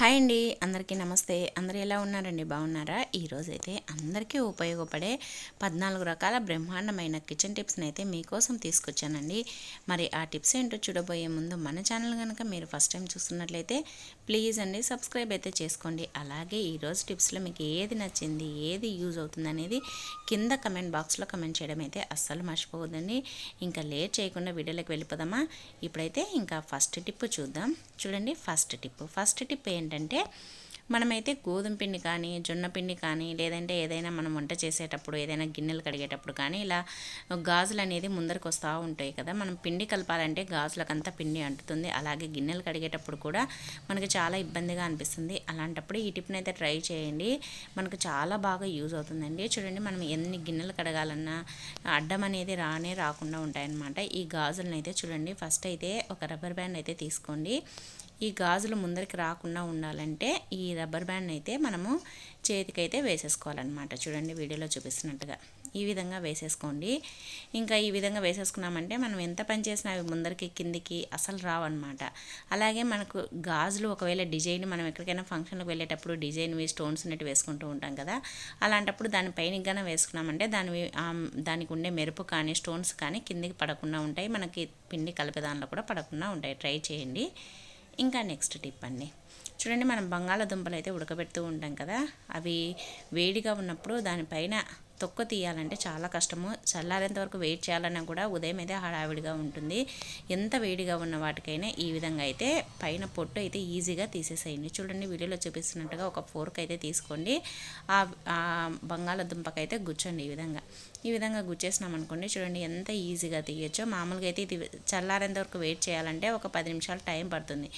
Hi అండి అందరికీ నమస్తే. అందరు ఎలా ఉన్నారండి? బాగున్నారా? ఈరోజైతే అందరికీ ఉపయోగపడే పద్నాలుగు రకాల బ్రహ్మాండమైన కిచెన్ టిప్స్ని అయితే మీకోసం తీసుకొచ్చానండి. మరి ఆ టిప్స్ ఏంటో చూడబోయే ముందు మన ఛానల్ కనుక మీరు ఫస్ట్ టైం చూస్తున్నట్లయితే ప్లీజ్ అండి సబ్స్క్రైబ్ అయితే చేసుకోండి. అలాగే ఈరోజు టిప్స్లో మీకు ఏది నచ్చింది ఏది యూజ్ అవుతుంది అనేది కింద కమెంట్ బాక్స్లో కమెంట్ చేయడం అయితే అస్సలు మర్చిపోవద్దండి. ఇంకా లేట్ చేయకుండా వీడియోలోకి వెళ్ళిపోదామా? ఇప్పుడైతే ఇంకా ఫస్ట్ టిప్ చూద్దాం. చూడండి ఫస్ట్ టిప్. ఫస్ట్ టిప్ ఏంటి? ఏంటంటే మనమైతే గోధుమ పిండి కానీ జొన్న పిండి కానీ లేదంటే ఏదైనా మనం వంట చేసేటప్పుడు ఏదైనా గిన్నెలు కడిగేటప్పుడు కానీ ఇలా గాజులు అనేది ముందరకు వస్తూ ఉంటాయి కదా. మనం పిండి కలపాలంటే గాజులకంతా పిండి అంటుతుంది. అలాగే గిన్నెలు కడిగేటప్పుడు కూడా మనకు చాలా ఇబ్బందిగా అనిపిస్తుంది. అలాంటప్పుడు ఈ టిప్ని అయితే ట్రై చేయండి. మనకు చాలా బాగా యూజ్ అవుతుందండి. చూడండి మనం ఎన్ని గిన్నెలు కడగాలన్నా అడ్డం అనేది రానే రాకుండా ఉంటాయన్నమాట. ఈ గాజులను అయితే చూడండి ఫస్ట్ అయితే ఒక రబ్బర్ బ్యాండ్ అయితే తీసుకోండి. ఈ గాజులు ముందరికి రాకుండా ఉండాలంటే ఈ రబ్బర్ బ్యాండ్ అయితే మనము చేతికైతే వేసేసుకోవాలన్నమాట. చూడండి వీడియోలో చూపిస్తున్నట్టుగా. ఈ విధంగా వేసేసుకోండి. ఇంకా ఈ విధంగా వేసేసుకున్నామంటే మనం ఎంత పని చేసినా అవి ముందరికి కిందికి అసలు రావన్నమాట. అలాగే మనకు గాజులు ఒకవేళ డిజైన్ మనం ఎక్కడికైనా ఫంక్షన్కి వెళ్ళేటప్పుడు డిజైన్ స్టోన్స్ ఉన్నట్టు వేసుకుంటూ ఉంటాం కదా. అలాంటప్పుడు దాని పైన గానే వేసుకున్నామంటే దాని దానికి ఉండే మెరుపు కానీ స్టోన్స్ కానీ కిందికి పడకుండా ఉంటాయి. మనకి పిండి కలిపే దానిలో కూడా పడకుండా ఉంటాయి. ట్రై చేయండి. ఇంకా నెక్స్ట్ టిప్ అండి. చూడండి మనం బంగాళాదుంపలు అయితే ఉడకబెడుతూ ఉంటాం కదా అవి వేడిగా ఉన్నప్పుడు దానిపైన తొక్క తీయాలంటే చాలా కష్టము. చల్లారేంత వరకు వెయిట్ చేయాలన్నా కూడా ఉదయం అయితే హడావిడిగా ఉంటుంది. ఎంత వేడిగా ఉన్న వాటికైనా ఈ విధంగా అయితే పైన పొట్టు అయితే ఈజీగా తీసేసేయండి. చూడండి వీడియోలో చూపిస్తున్నట్టుగా ఒక ఫోర్క్ అయితే తీసుకోండి. ఆ బంగాళదుంపకైతే గుచ్చండి ఈ విధంగా. ఈ విధంగా గుచ్చేసినాం అనుకోండి చూడండి ఎంత ఈజీగా తీయచ్చో. మామూలుగా అయితే ఇది చల్లారేంత వరకు వెయిట్ చేయాలంటే ఒక పది నిమిషాలు టైం పడుతుంది.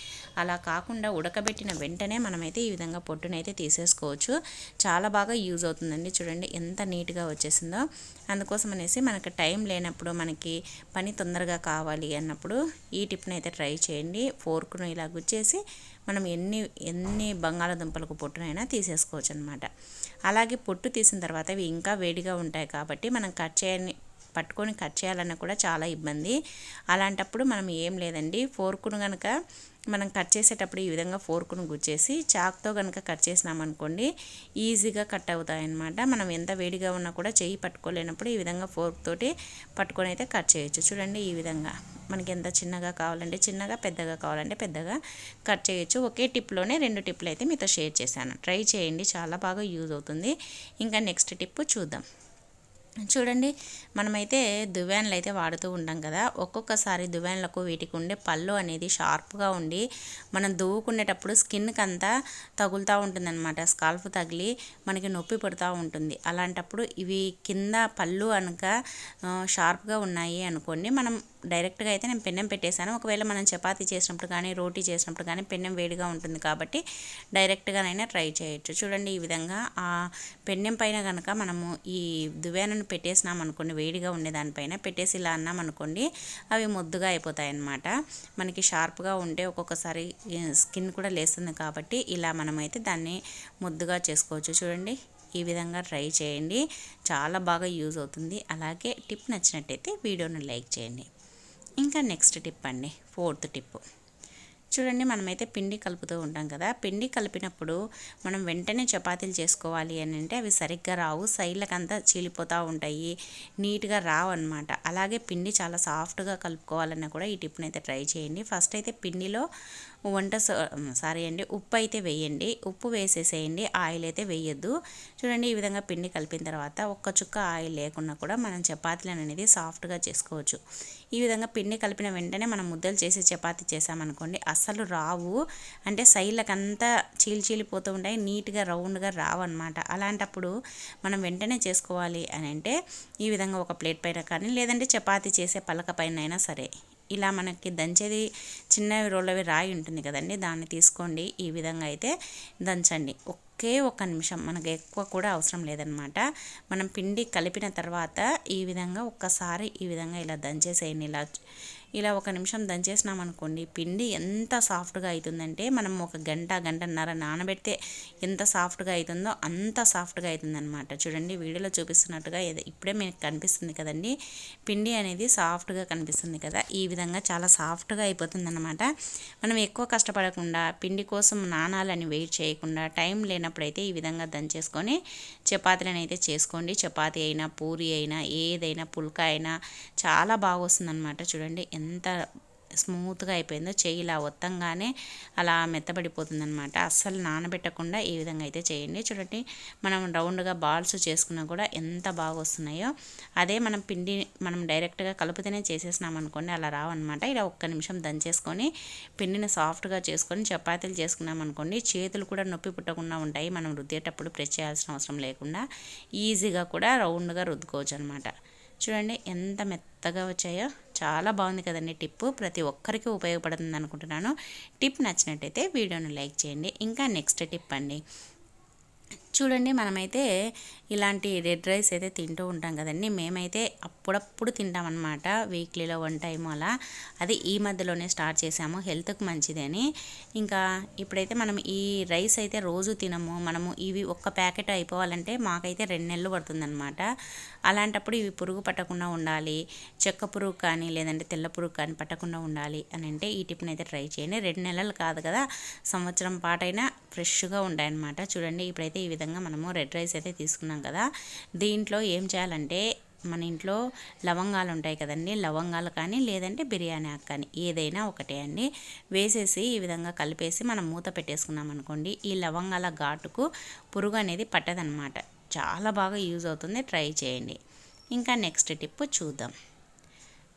అలా కాకుండా ఉడకబెట్టిన వెంటనే మనమైతే ఈ విధంగా పొట్టునైతే తీసేసుకోవచ్చు. చాలా బాగా యూజ్ అవుతుందండి. చూడండి ఎంత నీట్ నీట్గా వచ్చేసిందో అందుకోసం అనేసి మనకి టైం లేనప్పుడు మనకి పని తొందరగా కావాలి అన్నప్పుడు ఈ టిప్ని అయితే ట్రై చేయండి. ఫోర్క్ను ఇలా గుచ్చేసి మనం ఎన్ని ఎన్ని బంగాళాదుంపలకు పొట్టునైనా తీసేసుకోవచ్చు అనమాట అలాగే పొట్టు తీసిన తర్వాత ఇవి ఇంకా వేడిగా ఉంటాయి కాబట్టి మనం కట్ చేయని పట్టుకొని కట్ చేయాలన్నా కూడా చాలా ఇబ్బంది. అలాంటప్పుడు మనం ఏం లేదండి. ఫోర్కును కనుక మనం కట్ చేసేటప్పుడు ఈ విధంగా ఫోర్కును గుచ్చేసి చాక్తో కనుక కట్ చేసినామనుకోండి ఈజీగా కట్ అవుతాయన్నమాట. మనం ఎంత వేడిగా ఉన్నా కూడా చెయ్యి పట్టుకోలేనప్పుడు ఈ విధంగా ఫోర్క్ తోటి పట్టుకొని అయితే కట్ చేయొచ్చు. చూడండి ఈ విధంగా మనకి ఎంత చిన్నగా కావాలంటే చిన్నగా పెద్దగా కావాలంటే పెద్దగా కట్ చేయొచ్చు. ఒకే టిప్లోనే రెండు టిప్లు అయితే మీతో షేర్ చేశాను. ట్రై చేయండి. చాలా బాగా యూజ్ అవుతుంది. ఇంకా నెక్స్ట్ టిప్ చూద్దాం. చూడండి మనమైతే దువ్యాన్లు అయితే వాడుతూ ఉంటాం కదా. ఒక్కొక్కసారి దువ్యాన్లకు వీటికి ఉండే పళ్ళు అనేది షార్ప్గా ఉండి మనం దువ్వుకునేటప్పుడు స్కిన్కి అంతా తగులుతూ ఉంటుందన్నమాట. స్కాల్ఫ్ తగిలి మనకి నొప్పి పడుతూ ఉంటుంది. అలాంటప్పుడు ఇవి కింద పళ్ళు అనక షార్ప్గా ఉన్నాయి అనుకోండి మనం డైరెక్ట్గా అయితే నేను పెన్నెం పెట్టేశాను. ఒకవేళ మనం చపాతీ చేసినప్పుడు కానీ రోటీ చేసినప్పుడు కానీ పెన్నెం వేడిగా ఉంటుంది కాబట్టి డైరెక్ట్గానైనా ట్రై చేయొచ్చు. చూడండి ఈ విధంగా ఆ పెన్నెం పైన కనుక మనము ఈ దువ్యానను పెట్టేసినాం అనుకోండి వేడిగా ఉండే దానిపైన పెట్టేసి ఇలా అన్నాం అనుకోండి అవి ముద్దుగా అయిపోతాయి అన్నమాట మనకి షార్ప్గా ఉంటే ఒక్కొక్కసారి స్కిన్ కూడా లేస్తుంది కాబట్టి ఇలా మనమైతే దాన్ని ముద్దుగా చేసుకోవచ్చు. చూడండి ఈ విధంగా ట్రై చేయండి. చాలా బాగా యూజ్ అవుతుంది. అలాగే టిప్ నచ్చినట్టయితే వీడియోను లైక్ చేయండి. ఇంకా నెక్స్ట్ టిప్ అండి ఫోర్త్ టిప్ చూడండి మనమైతే పిండి కలుపుతూ ఉంటాం కదా పిండి కలిపినప్పుడు మనం వెంటనే చపాతీలు చేసుకోవాలి అని అంటే అవి సరిగ్గా రావు సైడ్లకంతా చీలిపోతూ ఉంటాయి నీట్గా రావు అనమాట అలాగే పిండి చాలా సాఫ్ట్గా కలుపుకోవాలన్నా కూడా ఈ టిప్ని అయితే ట్రై చేయండి. ఫస్ట్ అయితే పిండిలో వంట సారీ అండి ఉప్పు అయితే వేయండి. ఉప్పు వేసేసేయండి ఆయిల్ అయితే వేయొద్దు. చూడండి ఈ విధంగా పిండి కలిపిన తర్వాత ఒక్క చుక్క ఆయిల్ లేకుండా కూడా మనం చపాతీలు అనేది సాఫ్ట్గా చేసుకోవచ్చు. ఈ విధంగా పిండి కలిపిన వెంటనే మనం ముద్దలు చేసి చపాతీ చేసామనుకోండి అస్సలు రావు. అంటే సైడ్లకంతా చీలి చీలిపోతూ ఉంటాయి నీట్గా రౌండ్గా రావు అనమాట అలాంటప్పుడు మనం వెంటనే చేసుకోవాలి అని అంటే ఈ విధంగా ఒక ప్లేట్ పైన కానీ లేదంటే చపాతీ చేసే పలక పైన అయినా సరే. ఇలా మనకి దంచేది చిన్నవి రోళ్ళవి రాయి ఉంటుంది కదండి దాన్ని తీసుకోండి. ఈ విధంగా అయితే దంచండి. ఒకే ఒక నిమిషం మనకు ఎక్కువ కూడా అవసరం లేదనమాట. మనం పిండి కలిపిన తర్వాత ఈ విధంగా ఒక్కసారి ఈ విధంగా ఇలా దంచేసేయండి. ఇలా ఇలా ఒక నిమిషం దంచేసినాం అనుకోండి పిండి ఎంత సాఫ్ట్గా అవుతుందంటే మనం ఒక గంట గంటన్నర నానబెడితే ఎంత సాఫ్ట్గా అవుతుందో అంత సాఫ్ట్గా అవుతుందన్నమాట చూడండి వీడియోలో చూపిస్తున్నట్టుగా ఇప్పుడే మీకు కనిపిస్తుంది కదండి. పిండి అనేది సాఫ్ట్గా కనిపిస్తుంది కదా. ఈ విధంగా చాలా సాఫ్ట్గా అయిపోతుందన్నమాట. మనం ఎక్కువ కష్టపడకుండా పిండి కోసం నాణాలని వెయిట్ చేయకుండా టైం లేనప్పుడైతే ఈ విధంగా దంచేసుకొని చపాతీలను అయితే చేసుకోండి. చపాతీ అయినా పూరి అయినా ఏదైనా పుల్కా అయినా చాలా బాగా వస్తుందన్నమాట చూడండి ఎంత స్మూత్గా అయిపోయిందో చెయ్యి ఇలా ఒత్తంగానే అలా మెత్తబడిపోతుంది అనమాట అస్సలు నానబెట్టకుండా ఈ విధంగా అయితే చేయండి. చూడండి మనం రౌండ్గా బాల్స్ చేసుకున్నా కూడా ఎంత బాగా వస్తున్నాయో. అదే మనం పిండి మనం డైరెక్ట్గా కలుపుతూనే చేసేసినాం అనుకోండి అలా రావన్నమాట. ఇలా ఒక్క నిమిషం దంచేసుకొని పిండిని సాఫ్ట్గా చేసుకొని చపాతీలు చేసుకున్నాం అనుకోండి చేతులు కూడా నొప్పి పుట్టకుండా ఉంటాయి. మనం రుద్దేటప్పుడు ప్రెస్ చేయాల్సిన అవసరం లేకుండా ఈజీగా కూడా రౌండ్గా రుద్దుకోవచ్చు అనమాట చూడండి ఎంత మెత్తగా వచ్చాయో. చాలా బాగుంది కదండి టిప్. ప్రతి ఒక్కరికి ఉపయోగపడుతుంది అనుకుంటున్నాను టిప్ నచ్చినట్టయితే వీడియోను లైక్ చేయండి. ఇంకా నెక్స్ట్ టిప్ అండి. చూడండి మనమైతే ఇలాంటి రెడ్ రైస్ అయితే తింటూ ఉంటాం కదండి. మేమైతే అప్పుడప్పుడు తింటామన్నమాట వీక్లీలో వన్ టైం అలా. అది ఈ మధ్యలోనే స్టార్ట్ చేసాము హెల్త్కి మంచిదని ఇంకా ఇప్పుడైతే మనం ఈ రైస్ అయితే రోజు తినము. మనము ఇవి ఒక్క ప్యాకెట్ అయిపోవాలంటే మాకైతే రెండు నెలలు పడుతుందన్నమాట. అలాంటప్పుడు ఇవి పురుగు పట్టకుండా ఉండాలి. చెక్క పురుగు కానీ లేదంటే తెల్ల పురుగు కానీ పట్టకుండా ఉండాలి అని అంటే ఈ టిఫిన్ అయితే ట్రై చేయండి. రెండు నెలలు కాదు కదా సంవత్సరం పాటైనా ఫ్రెష్గా ఉంటాయన్నమాట. చూడండి ఇప్పుడైతే ఈ విధంగా మనము రెడ్ రైస్ అయితే తీసుకున్నాం కదా. దీంట్లో ఏం చేయాలంటే మన ఇంట్లో లవంగాలు ఉంటాయి కదండి. లవంగాలు కానీ లేదంటే బిర్యానీ ఆకు కానీ ఏదైనా ఒకటే అండి. వేసేసి ఈ విధంగా కలిపేసి మనం మూత పెట్టేసుకున్నాం అనుకోండి ఈ లవంగాల ఘాటుకు పురుగు అనేది పట్టదనమాట చాలా బాగా యూజ్ అవుతుంది. ట్రై చేయండి. ఇంకా నెక్స్ట్ టిప్ చూద్దాం.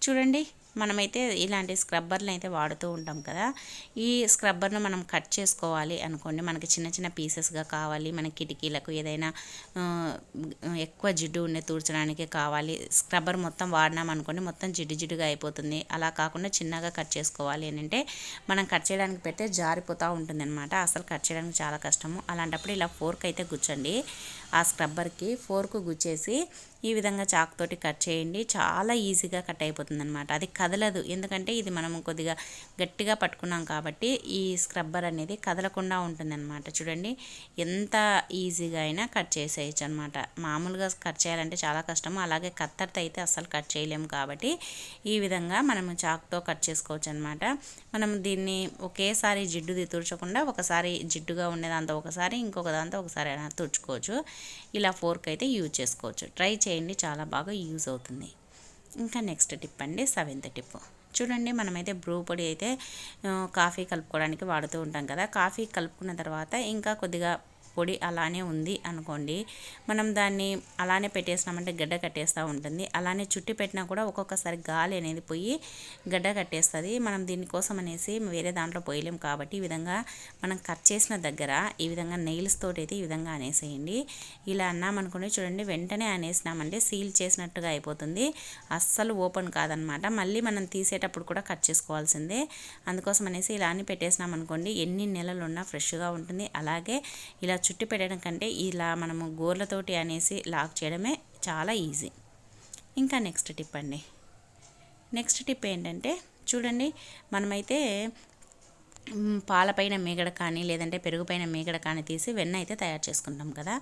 చూడండి. మనమైతే ఇలాంటి స్క్రబ్బర్లు అయితే వాడుతూ ఉంటాం కదా. ఈ స్క్రబ్బర్ను మనం కట్ చేసుకోవాలి అనుకోండి మనకి చిన్న చిన్న పీసెస్గా కావాలి మన కిటికీలకు ఏదైనా ఎక్కువ జిడ్డు ఉండే తూర్చడానికి కావాలి. స్క్రబ్బర్ మొత్తం వాడినాం అనుకోండి మొత్తం జిడ్డు జిడ్డుగా అయిపోతుంది. అలా కాకుండా చిన్నగా కట్ చేసుకోవాలి అని అంటే మనం కట్ చేయడానికి పెడితే జారిపోతూ ఉంటుంది అనమాట అసలు కట్ చేయడానికి చాలా కష్టము. అలాంటప్పుడు ఇలా ఫోర్క్ అయితే గుచ్చండి. ఆ స్క్రబ్బర్కి ఫోర్క్ గుచ్చేసి ఈ విధంగా చాక్తోటి కట్ చేయండి. చాలా ఈజీగా కట్ అయిపోతుంది అనమాట అది కదలదు. ఎందుకంటే ఇది మనం కొద్దిగా గట్టిగా పట్టుకున్నాం కాబట్టి ఈ స్క్రబ్బర్ అనేది కదలకుండా ఉంటుందన్నమాట. చూడండి ఎంత ఈజీగా అయినా కట్ చేసేయచ్చు అనమాట మామూలుగా కట్ చేయాలంటే చాలా కష్టము. అలాగే కత్తర్తో అయితే అస్సలు కట్ చేయలేము కాబట్టి ఈ విధంగా మనం చాక్తో కట్ చేసుకోవచ్చు అనమాట మనం దీన్ని ఒకేసారి జిడ్డుది తుడచకుండా ఒకసారి జిడ్డుగా ఉండేదాంతో ఒకసారి ఇంకొక దాంతో ఒకసారి తుడుచుకోవచ్చు. ఇలా ఫోర్క్ అయితే యూజ్ చేసుకోవచ్చు. ట్రై చేయండి. చాలా బాగా యూజ్ అవుతుంది. ఇంకా నెక్స్ట్ టిప్ అండి సెవెంత్ టిప్. చూడండి మనమైతే బ్రూ పొడి అయితే కాఫీ కలుపుకోవడానికి వాడుతూ ఉంటాం కదా కాఫీ కలుపుకున్న తర్వాత ఇంకా కొద్దిగా పొడి అలానే ఉంది అనుకోండి. మనం దాన్ని అలానే పెట్టేసినామంటే గడ్డ కట్టేస్తూ ఉంటుంది. అలానే చుట్టి పెట్టినా కూడా ఒక్కొక్కసారి గాలి అనేది పోయి గడ్డ కట్టేస్తుంది. మనం దీనికోసం అనేసి వేరే దాంట్లో పోయలేం కాబట్టి ఈ విధంగా మనం కట్ చేసిన దగ్గర ఈ విధంగా నెయిల్స్ తోటి అయితే ఈ విధంగా అనేసేయండి. ఇలా అన్నామనుకోండి చూడండి వెంటనే అనేసినామంటే సీల్ చేసినట్టుగా అయిపోతుంది. అస్సలు ఓపెన్ కాదనమాట. మళ్ళీ మనం తీసేటప్పుడు కూడా కట్ చేసుకోవాల్సిందే. అందుకోసం అనేసి ఇలా అని పెట్టేసినాం అనుకోండి ఎన్ని నెలలు ఉన్నా ఫ్రెష్గా ఉంటుంది. అలాగే ఇలా చుట్టి పెట్టడం కంటే ఇలా మనము గోర్లతోటి అనేసి లాక్ చేయడమే చాలా ఈజీ. ఇంకా నెక్స్ట్ టిప్ అండి. నెక్స్ట్ టిప్ ఏంటంటే చూడండి మనమైతే పాలపైన మేగడ కానీ లేదంటే పెరుగుపైన మేగడ కానీ తీసి వెన్న అయితే తయారు చేసుకుంటాం కదా.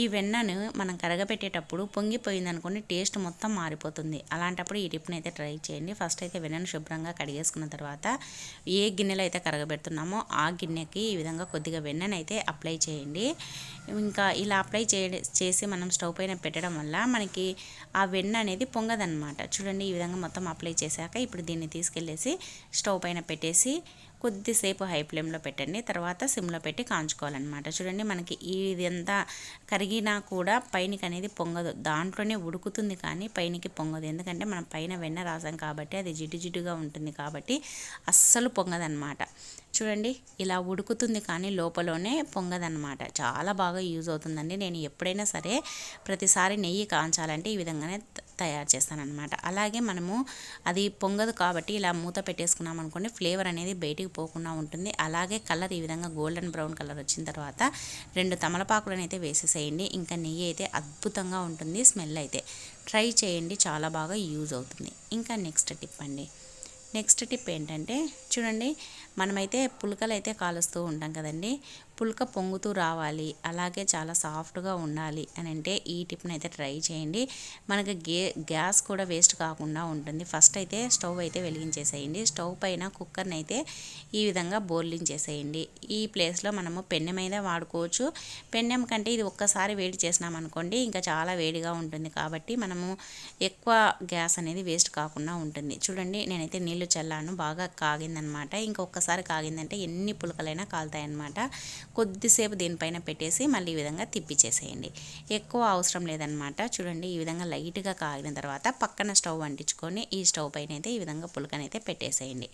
ఈ వెన్నను మనం కరగబెట్టేటప్పుడు పొంగిపోయింది అనుకోండి టేస్ట్ మొత్తం మారిపోతుంది. అలాంటప్పుడు ఈ టిప్ని అయితే ట్రై చేయండి. ఫస్ట్ అయితే వెన్నను శుభ్రంగా కడిగేసుకున్న తర్వాత ఏ గిన్నెలో అయితే కరగబెడుతున్నామో ఆ గిన్నెకి ఈ విధంగా కొద్దిగా వెన్నను అయితే అప్లై చేయండి. ఇంకా ఇలా అప్లై చేసి మనం స్టవ్ పైన పెట్టడం వల్ల మనకి ఆ వెన్న అనేది పొంగదనమాట చూడండి ఈ విధంగా మొత్తం అప్లై చేశాక ఇప్పుడు దీన్ని తీసుకెళ్ళేసి స్టవ్ పైన పెట్టేసి కొద్దిసేపు హై ఫ్లేమ్లో పెట్టండి. తర్వాత సిమ్లో పెట్టి కాంచుకోవాలన్నమాట. చూడండి మనకి ఇదంతా కరిగినా కూడా పైనకి అనేది పొంగదు. దాంట్లోనే ఉడుకుతుంది కానీ పైనకి పొంగదు. ఎందుకంటే మనం పైన వెన్న రాసాం కాబట్టి అది జిడ్డు జిడ్డుగా ఉంటుంది కాబట్టి అస్సలు పొంగదన్నమాట. చూడండి ఇలా ఉడుకుతుంది కానీ లోపలనే పొంగదన్నమాట. చాలా బాగా యూజ్ అవుతుందండి. నేను ఎప్పుడైనా సరే ప్రతిసారి నెయ్యి కాంచాలంటే ఈ విధంగానే తయారు చేస్తానన్నమాట. అలాగే మనము అది పొంగదు కాబట్టి ఇలా మూత పెట్టేసుకున్నాం అనుకోండి ఫ్లేవర్ అనేది బయటికి పోకుండా ఉంటుంది. అలాగే కలర్ ఈ విధంగా గోల్డెన్ బ్రౌన్ కలర్ వచ్చిన తర్వాత రెండు తమలపాకులను అయితే వేసేసేయండి. ఇంకా నెయ్యి అయితే అద్భుతంగా ఉంటుంది స్మెల్ అయితే. ట్రై చేయండి చాలా బాగా యూజ్ అవుతుంది. ఇంకా నెక్స్ట్ టిప్ అండి. నెక్స్ట్ టిప్ ఏంటంటే చూడండి మనమైతే పులకలు అయితే కాలుస్తూ ఉంటాం కదండి. పుల్క పొంగుతూ రావాలి. అలాగే చాలా సాఫ్ట్గా ఉండాలి అని అంటే ఈ టిప్ని అయితే ట్రై చేయండి. మనకి గే గ్యాస్ కూడా వేస్ట్ కాకుండా ఉంటుంది. ఫస్ట్ అయితే స్టవ్ అయితే వెలిగించేసేయండి. స్టవ్ పైన కుక్కర్ని అయితే ఈ విధంగా బోర్లించేసేయండి ఈ ప్లేస్లో మనము పెన్నెం మీద వాడుకోవచ్చు. పెన్నెం కంటే ఇది ఒక్కసారి వేడి చేసినామనుకోండి ఇంకా చాలా వేడిగా ఉంటుంది కాబట్టి మనము ఎక్కువ గ్యాస్ అనేది వేస్ట్ కాకుండా ఉంటుంది. చూడండి నేనైతే నీళ్ళు చల్లాను. బాగా కాగిందనమాట. ఇంకొకసారి కాగిందంటే ఎన్ని పులకలైనా కాలుతాయన్నమాట కొద్దిసేపు దీనిపైన పెట్టేసి మళ్ళీ ఈ విధంగా తిప్పిచేసేయండి. ఎక్కువ అవసరం లేదనమాట చూడండి ఈ విధంగా లైట్గా కాగిన తర్వాత పక్కన స్టవ్ అంటించుకొని ఈ స్టవ్ పైన అయితే ఈ విధంగా పులకనైతే పెట్టేసేయండి.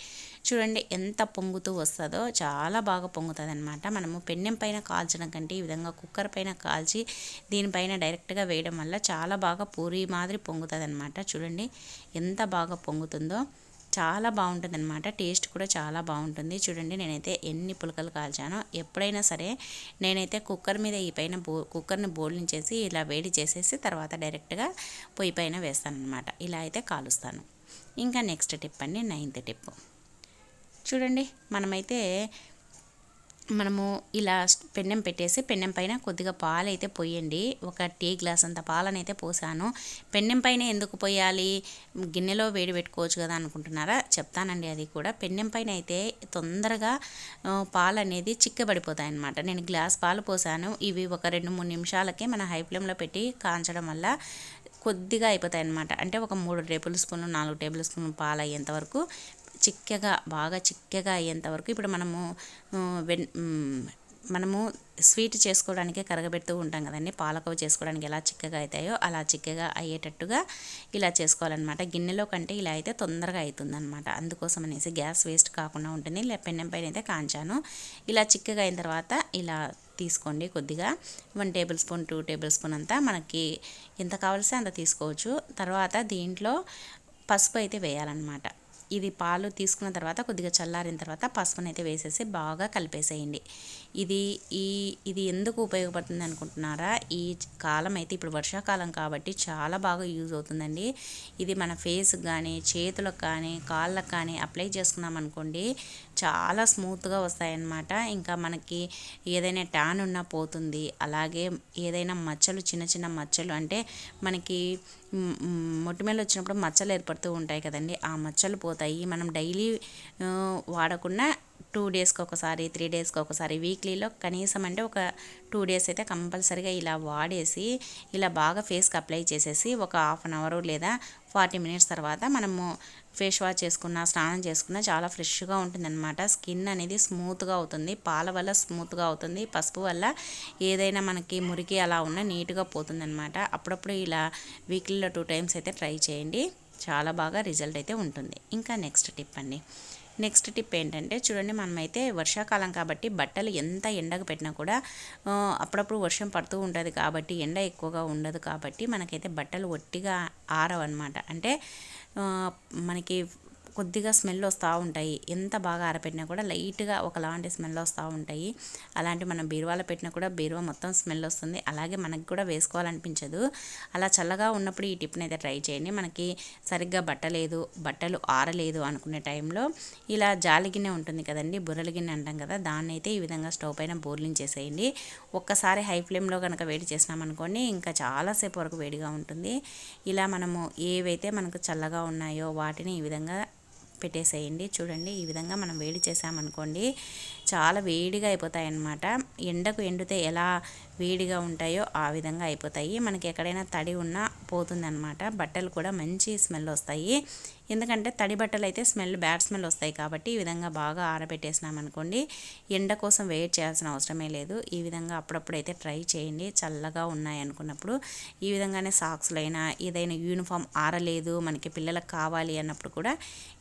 చూడండి ఎంత పొంగుతూ వస్తుందో చాలా బాగా పొంగుతుంది అనమాట మనము పెన్నెం పైన కాల్చడం కంటే ఈ విధంగా కుక్కర్ పైన కాల్చి దీనిపైన డైరెక్ట్గా వేయడం వల్ల చాలా బాగా పూరి మాదిరి పొంగుతుంది అనమాట చూడండి ఎంత బాగా పొంగుతుందో. చాలా బాగుంటుంది అనమాట టేస్ట్ కూడా చాలా బాగుంటుంది. చూడండి నేనైతే ఎన్ని పులకలు కాల్చానో ఎప్పుడైనా సరే నేనైతే కుక్కర్ మీద ఈ పైన బో కుక్కర్ని బోల్నించేసి ఇలా వేడి చేసేసి తర్వాత డైరెక్ట్గా పొయ్యి పైన వేస్తాను అనమాట ఇలా అయితే కాలుస్తాను. ఇంకా నెక్స్ట్ టిప్ అండి నైన్త్ టిప్. చూడండి మనమైతే మనము ఇలా పెన్నెం పెట్టేసి పెన్నెం పైన కొద్దిగా పాలు అయితే పోయండి. ఒక టీ గ్లాస్ అంత పాలనైతే పోసాను. పెన్నెం పైన ఎందుకు పోయాలి? గిన్నెలో వేడి పెట్టుకోవచ్చు కదా అనుకుంటున్నారా? చెప్తానండి అది కూడా. పెన్నెం పైన అయితే తొందరగా పాలు అనేది చిక్కబడిపోతాయి అన్నమాట నేను గ్లాస్ పాలు పోసాను. ఇవి ఒక రెండు మూడు నిమిషాలకే మన హై ఫ్లేమ్లో పెట్టి కాంచడం వల్ల కొద్దిగా అయిపోతాయి అనమాట అంటే ఒక మూడు టేబుల్ స్పూన్లు నాలుగు టేబుల్ స్పూన్లు పాలు అయ్యేంత వరకు చిక్కగా బాగా చిక్కగా అయ్యేంత వరకు ఇప్పుడు మనము వెన్ మనము స్వీట్ చేసుకోవడానికి కరగబెడుతూ ఉంటాం కదండి. పాలకవ చేసుకోవడానికి ఎలా చిక్కగా అవుతాయో అలా చిక్కగా అయ్యేటట్టుగా ఇలా చేసుకోవాలన్నమాట. గిన్నెలో కంటే ఇలా అయితే తొందరగా అవుతుందన్నమాట అందుకోసం అనేసి గ్యాస్ వేస్ట్ కాకుండా ఉంటుంది ఇలా పెన్నెం పైన అయితే కాంచాను. ఇలా చిక్కగా అయిన తర్వాత ఇలా తీసుకోండి కొద్దిగా. One tablespoon two tablespoon అంతా మనకి ఎంత కావాల్సే అంత తీసుకోవచ్చు. తర్వాత దీంట్లో పసుపు అయితే వేయాలన్నమాట. ఇది పాలు తీసుకున్న తర్వాత కొద్దిగా చల్లారిన తర్వాత పసుపునైతే వేసేసి బాగా కలిపేసేయండి. ఇది ఈ ఇది ఎందుకు ఉపయోగపడుతుంది అనుకుంటున్నారా? ఈ కాలం అయితే ఇప్పుడు వర్షాకాలం కాబట్టి చాలా బాగా యూజ్ అవుతుందండి. ఇది మన ఫేస్కి కానీ చేతులకు కానీ కాళ్ళకు కానీ అప్లై చేసుకున్నాం అనుకోండి చాలా స్మూత్గా వస్తాయన్నమాట. ఇంకా మనకి ఏదైనా ట్యాన్ ఉన్నా పోతుంది. అలాగే ఏదైనా మచ్చలు చిన్న చిన్న మచ్చలు అంటే మనకి మొటిమలు వచ్చినప్పుడు మచ్చలు ఏర్పడుతూ ఉంటాయి కదండి. ఆ మచ్చలు పోతాయి. మనం డైలీ వాడకుండా టూ డేస్కి ఒకసారి త్రీ డేస్కి ఒకసారి వీక్లీలో కనీసం అంటే ఒక టూ డేస్ అయితే కంపల్సరీగా ఇలా వాడేసి ఇలా బాగా ఫేస్కి అప్లై చేసేసి ఒక హాఫ్ అన్ అవర్ లేదా ఫార్టీ మినిట్స్ తర్వాత మనము ఫేస్ వాష్ చేసుకున్న స్నానం చేసుకున్న చాలా ఫ్రెష్గా ఉంటుందన్నమాట. స్కిన్ అనేది స్మూత్గా అవుతుంది పాల వల్ల స్మూత్గా అవుతుంది పసుపు వల్ల ఏదైనా మనకి మురికి అలా ఉన్నా నీట్గా పోతుందన్నమాట. అప్పుడప్పుడు ఇలా వీక్లీలో టూ టైమ్స్ అయితే ట్రై చేయండి. చాలా బాగా రిజల్ట్ అయితే ఉంటుంది. ఇంకా నెక్స్ట్ టిప్ అండి. నెక్స్ట్ టిప్ ఏంటంటే చూడండి మనమైతే వర్షాకాలం కాబట్టి బట్టలు ఎంత ఎండకు పెట్టినా కూడా అప్పుడప్పుడు వర్షం పడుతూ ఉంటుంది కాబట్టి ఎండ ఎక్కువగా ఉండదు కాబట్టి మనకైతే బట్టలు ఒట్టిగా ఆరవన్నమాట. అంటే మనకి కొద్దిగా స్మెల్ వస్తూ ఉంటాయి. ఎంత బాగా ఆరపెట్టినా కూడా లైట్గా ఒకలాంటి స్మెల్ వస్తూ ఉంటాయి. అలాంటి మనం బీరువాలో పెట్టినా కూడా బీరువా మొత్తం స్మెల్ వస్తుంది. అలాగే మనకి కూడా వేసుకోవాలనిపించదు. అలా చల్లగా ఉన్నప్పుడు ఈ టిప్ని అయితే ట్రై చేయండి. మనకి సరిగ్గా బట్టలేదు బట్టలు ఆరలేదు అనుకునే టైంలో ఇలా జాలి గిన్నె ఉంటుంది కదండి బుర్రల గిన్నె అంటాం కదా దాన్ని అయితే ఈ విధంగా స్టవ్ పైన బోర్లింగ్ చేసేయండి ఒక్కసారి హై ఫ్లేమ్లో కనుక వేడి చేసినామనుకోండి ఇంకా చాలాసేపు వరకు వేడిగా ఉంటుంది. ఇలా మనము ఏవైతే మనకు చల్లగా ఉన్నాయో వాటిని ఈ విధంగా పెట్టేసేయండి. చూడండి ఈ విధంగా మనం వేడి చేసామనుకోండి చాలా వేడిగా అయిపోతాయి అన్నమాట ఎండకు ఎండితే ఎలా వేడిగా ఉంటాయో ఆ విధంగా అయిపోతాయి. మనకి ఎక్కడైనా తడి ఉన్నా పోతుందన్నమాట. బట్టలు కూడా మంచి స్మెల్ వస్తాయి. ఎందుకంటే తడి బట్టలు అయితే స్మెల్ బ్యాడ్ స్మెల్ వస్తాయి కాబట్టి ఈ విధంగా బాగా ఆరబెట్టేసినాం అనుకోండి. ఎండ కోసం వెయిట్ చేయాల్సిన అవసరమే లేదు. ఈ విధంగా అప్పుడప్పుడు అయితే ట్రై చేయండి. చల్లగా ఉన్నాయి అనుకున్నప్పుడు ఈ విధంగానే సాక్స్లైనా ఏదైనా యూనిఫామ్ ఆరలేదు మనకి పిల్లలకు కావాలి అన్నప్పుడు కూడా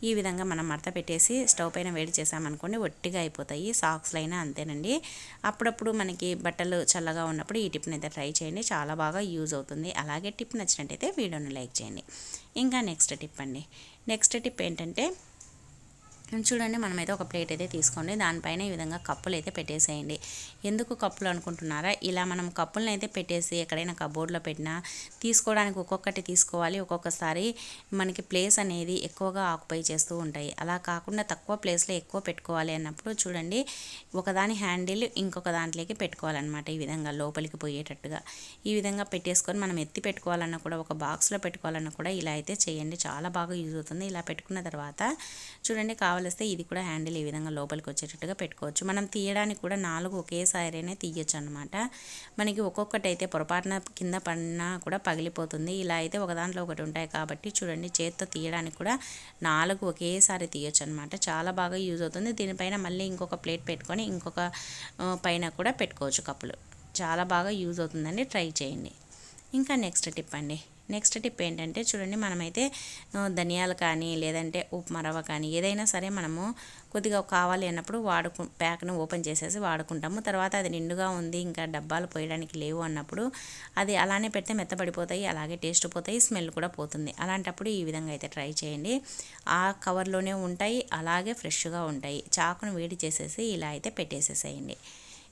ఈ విధంగా మనం మడత పెట్టేసి స్టవ్ పైన వేడి చేసామనుకోండి ఒట్టిగా అయిపోతాయి. సాక్స్లైనా అంతేనండి. అప్పుడప్పుడు మనకి బట్టలు చల్లగా ఉన్నప్పుడు ఈ టిప్ని అయితే ట్రై చేయండి. చాలా బాగా యూజ్ అవుతుంది. అలాగే టిప్ నచ్చినట్టయితే వీడియోని లైక్ చేయండి. ఇంకా నెక్స్ట్ టిప్ అండి. నెక్స్ట్ టిప్ ఏంటంటే చూడండి మనమైతే ఒక ప్లేట్ అయితే తీసుకోండి. దానిపైన ఈ విధంగా కప్పులు అయితే పెట్టేసేయండి. ఎందుకు కప్పులు అనుకుంటున్నారా? ఇలా మనం కప్పులను అయితే పెట్టేసి ఎక్కడైనా కబోర్డ్లో పెట్టినా తీసుకోవడానికి ఒక్కొక్కటి తీసుకోవాలి. ఒక్కొక్కసారి మనకి ప్లేస్ అనేది ఎక్కువగా ఆక్యుపై చేస్తూ ఉంటాయి. అలా కాకుండా తక్కువ ప్లేస్లో ఎక్కువ పెట్టుకోవాలి అన్నప్పుడు చూడండి ఒకదాని హ్యాండిల్ ఇంకొక దాంట్లోకి పెట్టుకోవాలన్నమాట ఈ విధంగా లోపలికి పోయేటట్టుగా. ఈ విధంగా పెట్టేసుకొని మనం ఎత్తి పెట్టుకోవాలన్నా కూడా ఒక బాక్స్లో పెట్టుకోవాలన్నా కూడా ఇలా అయితే చేయండి. చాలా బాగా యూజ్ అవుతుంది. ఇలా పెట్టుకున్న తర్వాత చూడండి కావలిస్తే ఇది కూడా హ్యాండిల్ ఈ విధంగా లోపలికి వచ్చేటట్టుగా పెట్టుకోవచ్చు. మనం తీయడానికి కూడా నాలుగు ఒకేసారినే తీయచ్చు అనమాట మనకి ఒక్కొక్కటి అయితే పొరపాటున కింద పడినా కూడా పగిలిపోతుంది. ఇలా అయితే ఒక దాంట్లో ఒకటి ఉంటాయి కాబట్టి చూడండి చేత్తో తీయడానికి కూడా నాలుగు ఒకేసారి తీయచ్చు అనమాట చాలా బాగా యూజ్ అవుతుంది. దీనిపైన మళ్ళీ ఇంకొక ప్లేట్ పెట్టుకొని ఇంకొక పైన కూడా పెట్టుకోవచ్చు కప్పులు. చాలా బాగా యూజ్ అవుతుందండి. ట్రై చేయండి. ఇంకా నెక్స్ట్ టిప్ అండి. నెక్స్ట్ టిప్ ఏంటంటే చూడండి మనమైతే ధనియాలు కానీ లేదంటే ఉప్మా రవ్వ కానీ ఏదైనా సరే మనము కొద్దిగా కావాలి అన్నప్పుడు వాడుకు ప్యాక్ను ఓపెన్ చేసేసి వాడుకుంటాము. తర్వాత అది నిండుగా ఉంది ఇంకా డబ్బాలు పోయడానికి లేవు అన్నప్పుడు అది అలానే పెడితే మెత్తబడిపోతాయి అలాగే టేస్ట్ పోతాయి స్మెల్ కూడా పోతుంది. అలాంటప్పుడు ఈ విధంగా అయితే ట్రై చేయండి. ఆ కవర్లోనే ఉంటాయి అలాగే ఫ్రెష్గా ఉంటాయి. చాకును వేడి చేసేసి ఇలా అయితే పెట్టేసేసేయండి.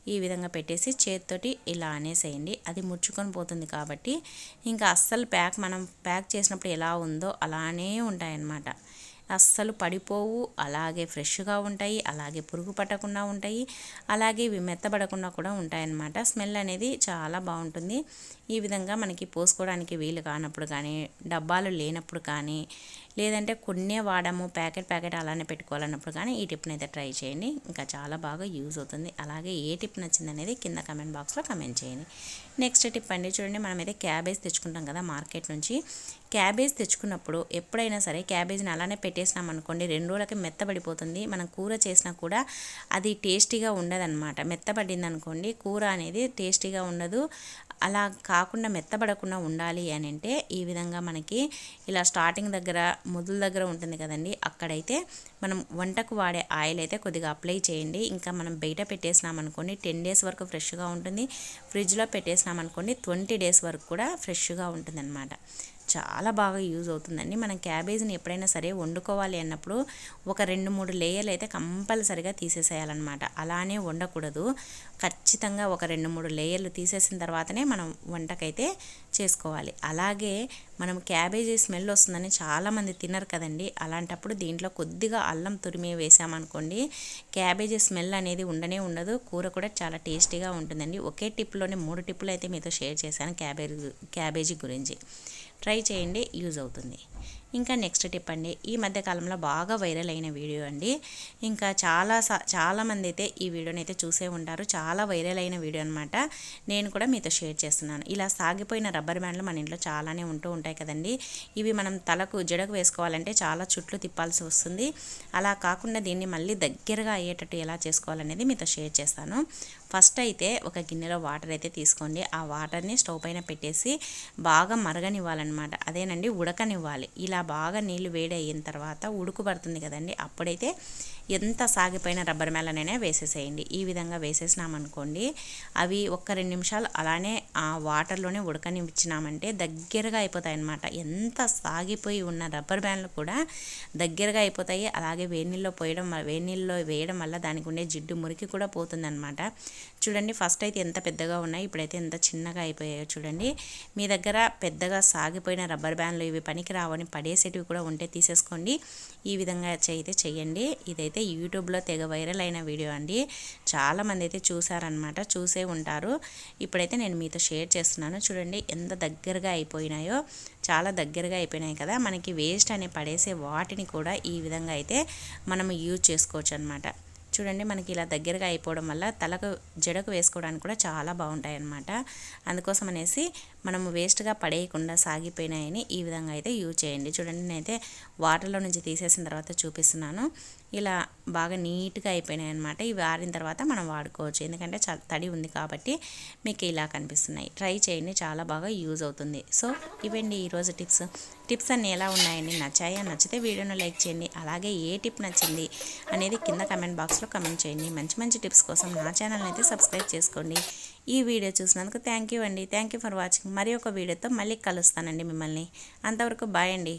ఈ విధంగా పెట్టేసి చేతితోటి ఇలా అనేసేయండి. అది ముచ్చుకొని పోతుంది కాబట్టి ఇంకా అస్సలు ప్యాక్ మనం ప్యాక్ చేసినప్పుడు ఎలా ఉందో అలానే ఉంటాయన్నమాట. అస్సలు పడిపోవు అలాగే ఫ్రెష్గా ఉంటాయి అలాగే పురుగు పట్టకుండా ఉంటాయి అలాగే ఇవి మెత్తబడకుండా కూడా ఉంటాయన్నమాట. స్మెల్ అనేది చాలా బాగుంటుంది. ఈ విధంగా మనకి పోసుకోవడానికి వీలు కానప్పుడు కానీ డబ్బాలు లేనప్పుడు కానీ లేదంటే కొన్నే వాడము ప్యాకెట్ ప్యాకెట్ అలానే పెట్టుకోవాలన్నప్పుడు కానీ ఈ టిప్ని అయితే ట్రై చేయండి. ఇంకా చాలా బాగా యూజ్ అవుతుంది. అలాగే ఏ టిప్ నచ్చింది అనేది కింద కమెంట్ బాక్స్లో కమెంట్ చేయండి. నెక్స్ట్ టిప్ అండి చూడండి మనమైతే క్యాబేజ్ తెచ్చుకుంటాం కదా మార్కెట్ నుంచి. క్యాబేజ్ తెచ్చుకున్నప్పుడు ఎప్పుడైనా సరే క్యాబేజ్ని అలానే పెట్టేసినాం అనుకోండి రెండు రోజులకి మెత్తబడిపోతుంది. మనం కూర చేసినా కూడా అది టేస్టీగా ఉండదన్నమాట. మెత్తబడింది అనుకోండి కూర అనేది టేస్టీగా ఉండదు. అలా కాకుండా మెత్తబడకుండా ఉండాలి అని అంటే ఈ విధంగా మనకి ఇలా స్టార్టింగ్ దగ్గర ముదుల దగ్గర ఉంటుంది కదండి. అక్కడైతే మనం వంటకు వాడే ఆయిల్ అయితే కొద్దిగా అప్లై చేయండి. ఇంకా మనం బయట పెట్టేసినాం అనుకోండి టెన్ డేస్ వరకు ఫ్రెష్గా ఉంటుంది. ఫ్రిడ్జ్లో పెట్టేసినాం అనుకోండి ట్వంటీ డేస్ వరకు కూడా ఫ్రెష్గా ఉంటుంది చాలా బాగా యూజ్ అవుతుందండి. మనం క్యాబేజీని ఎప్పుడైనా సరే వండుకోవాలి అన్నప్పుడు ఒక రెండు మూడు లేయర్లు అయితే కంపల్సరిగా తీసేసేయాలన్నమాట. అలానే వండకూడదు. ఖచ్చితంగా ఒక రెండు మూడు లేయర్లు తీసేసిన తర్వాతనే మనం వంటకైతే చేసుకోవాలి. అలాగే మనం క్యాబేజీ స్మెల్ వస్తుందని చాలామంది తినరు కదండి. అలాంటప్పుడు దీంట్లో కొద్దిగా అల్లం తురిమి వేసామనుకోండి క్యాబేజీ స్మెల్ అనేది ఉండనే ఉండదు. కూర కూడా చాలా టేస్టీగా ఉంటుందండి. ఒకే టిప్లోనే మూడు టిప్పులు అయితే మీతో షేర్ చేశాను క్యాబేజీ క్యాబేజీ గురించి. ట్రై చేయండి యూజ్ అవుతుంది. ఇంకా నెక్స్ట్ టిప్ అండి ఈ మధ్యకాలంలో బాగా వైరల్ అయిన వీడియో అండి. ఇంకా చాలా చాలామంది అయితే ఈ వీడియోని అయితే చూసే ఉంటారు. చాలా వైరల్ అయిన వీడియో అనమాట నేను కూడా మీతో షేర్ చేస్తున్నాను. ఇలా సాగిపోయిన రబ్బర్ బ్యాండ్లు మన ఇంట్లో చాలానే ఉంటూ ఉంటాయి కదండి. ఇవి మనం తలకు జడకు వేసుకోవాలంటే చాలా చుట్లు తిప్పాల్సి వస్తుంది. అలా కాకుండా దీన్ని మళ్ళీ దగ్గరగా అయ్యేటట్టు ఎలా చేసుకోవాలనేది మీతో షేర్ చేస్తాను. ఫస్ట్ అయితే ఒక గిన్నెలో వాటర్ అయితే తీసుకోండి. ఆ వాటర్ని స్టవ్ పైన పెట్టేసి బాగా మరగనివ్వాలన్నమాట. అదేనండి ఉడకనివ్వాలి. ఇలా బాగా నీళ్ళు వేడి అయిన తర్వాత ఉడుకుపడుతుంది కదండి అప్పుడైతే ఎంత సాగిపోయిన రబ్బర్ మేళనైనా వేసేసేయండి. ఈ విధంగా వేసేసినామనుకోండి అవి ఒక్క రెండు నిమిషాలు అలానే ఆ వాటర్లోనే ఉడకనిచ్చినామంటే దగ్గరగా అయిపోతాయి అన్నమాట ఎంత సాగిపోయి ఉన్న రబ్బర్ బ్యాండ్లు కూడా దగ్గరగా అయిపోతాయి. అలాగే వేడినీళ్ళలో పోయడం వేడినీళ్ళలో వేయడం వల్ల దానికి ఉండే జిడ్డు మురికి కూడా పోతుందన్నమాట. చూడండి ఫస్ట్ అయితే ఎంత పెద్దగా ఉన్నాయి ఇప్పుడైతే ఎంత చిన్నగా అయిపోయాయో చూడండి. మీ దగ్గర పెద్దగా సాగిపోయిన రబ్బర్ బ్యాండ్లు ఇవి పనికి రావని పడేసేటివి కూడా ఉంటే తీసేసుకోండి. ఈ విధంగా అయితే చేయండి ఇదైతే అయితే యూట్యూబ్లో తెగ వైరల్ అయిన వీడియో అండి. చాలామంది అయితే చూసారనమాట చూసే ఉంటారు. ఇప్పుడైతే నేను మీతో షేర్ చేస్తున్నాను. చూడండి ఎంత దగ్గరగా అయిపోయినాయో చాలా దగ్గరగా అయిపోయినాయి కదా. మనకి వేస్ట్ అని పడేసే వాటిని కూడా ఈ విధంగా అయితే మనం యూజ్ చేసుకోవచ్చు అనమాట చూడండి మనకి ఇలా దగ్గరగా అయిపోవడం వల్ల తలకు జడకు వేసుకోవడానికి కూడా చాలా బాగుంటాయి అన్నమాట అందుకోసం అనేసి మనము వేస్ట్గా పడేయకుండా సాగిపోయినాయని ఈ విధంగా అయితే యూజ్ చేయండి. చూడండి నేనైతే వాటర్లో నుంచి తీసేసిన తర్వాత చూపిస్తున్నాను. ఇలా బాగా నీట్గా అయిపోయినాయి అనమాట ఇవి ఆరిన తర్వాత మనం వాడుకోవచ్చు. ఎందుకంటే తడి ఉంది కాబట్టి మీకు ఇలా కనిపిస్తున్నాయి. ట్రై చేయండి. చాలా బాగా యూజ్ అవుతుంది. సో ఇవండి ఈరోజు టిప్స్. టిప్స్ అన్నీ ఎలా ఉన్నాయండి? నచ్చాయా? నచ్చితే వీడియోను లైక్ చేయండి. అలాగే ఏ టిప్ నచ్చింది అనేది కింద కమెంట్ బాక్స్లో కమెంట్ చేయండి. మంచి మంచి టిప్స్ కోసం నా ఛానల్ని అయితే సబ్స్క్రైబ్ చేసుకోండి. ఈ వీడియో చూసినందుకు థ్యాంక్ యూ అండి. Thank you for watching. మరి ఒక వీడియోతో మళ్ళీ కలుస్తానండి మిమ్మల్ని. అంతవరకు బాయ్ అండి.